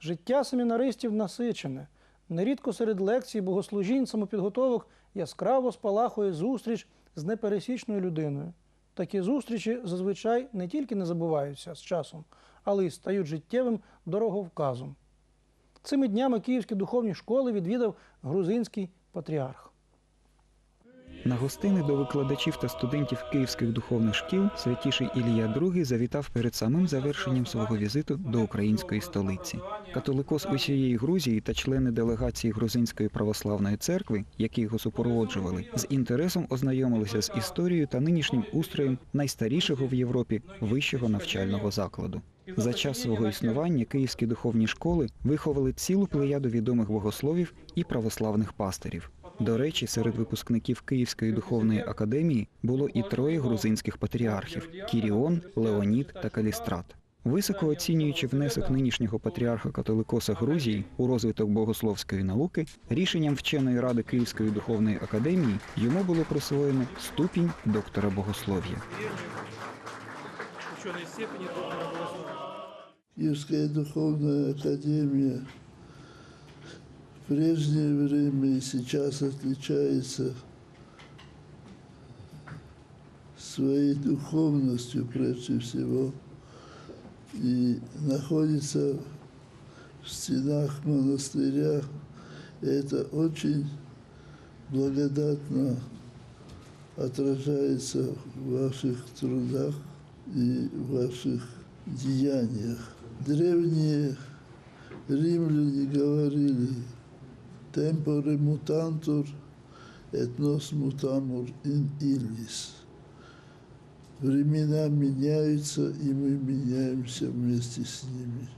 Життя семінаристів насичене. Нерідко серед лекцій, богослужінь, самопідготовок яскраво спалахує зустріч з непересічною людиною. Такі зустрічі зазвичай не тільки не забуваються з часом, але й стають життєвим дороговказом. Цими днями київські духовні школи відвідав грузинський патріарх. На гостини до викладачів та студентів київських духовних шкіл святіший Ілія II завітав перед самим завершенням свого візиту до української столиці. Католикос усієї Грузії та члени делегації Грузинської православної церкви, які його супроводжували, з інтересом ознайомилися з історією та нинішнім устроєм найстарішого в Європі вищого навчального закладу. За час свого існування київські духовні школи виховали цілу плеяду відомих богословів і православних пастирів. До речі, серед випускників Київської духовної академії було і троє грузинських патріархів: Кіріон, Леонід та Калістрат. Високо оцінюючи внесок нинішнього патріарха католикоса Грузії у розвиток богословської науки, рішенням вченої ради Київської духовної академії йому було присвоєно ступінь доктора богослов'я. ученой степени доктора прежнее время и сейчас отличается своей духовностью прежде всего и находится в стенах монастыря. Это очень благодатно отражается в ваших трудах и в ваших деяниях. Древние римляне говорили «темпоре мутантур, et nos mutamur in illis». Времена меняются, и мы меняемся вместе с ними.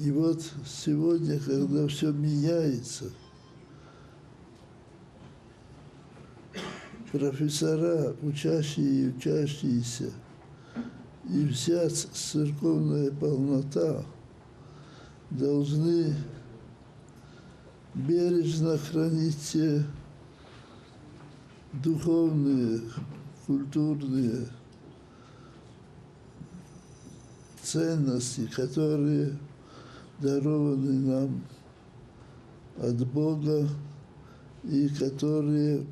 И вот сегодня, когда все меняется, профессора, учащие и учащиеся, и вся церковная полнота должны бережно хранить те духовные, культурные ценности, которые дарованы нам от Бога и которые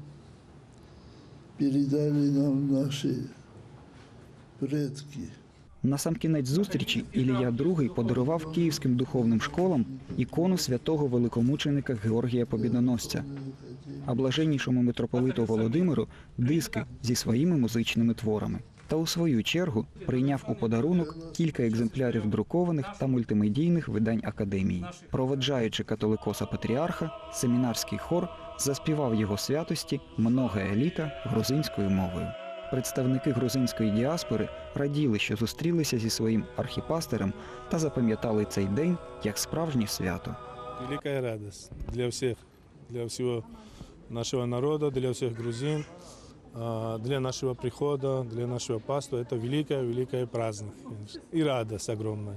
передали нам наши предки. На сам кінець зустрічі Ілія II подарував київським духовним школам ікону святого великомученика Георгія Побідоносця, а блаженнішому митрополиту Володимиру диски зі своїми музичними творами. Та у свою чергу прийняв у подарунок кілька екземплярів друкованих та мультимедійних видань академії. Проведжаючи католикоса патріарха, семінарський хор заспівав його святості «Много еліта грузинською мовою. Представники грузинської діаспори раділи, що зустрілися зі своїм архіпастером та запам'ятали цей день як справжнє свято. Велика радість для всіх, для всього нашого народу, для всіх грузин, для нашого прихода, для нашого пасту це велика, велика праздник і радість огромна.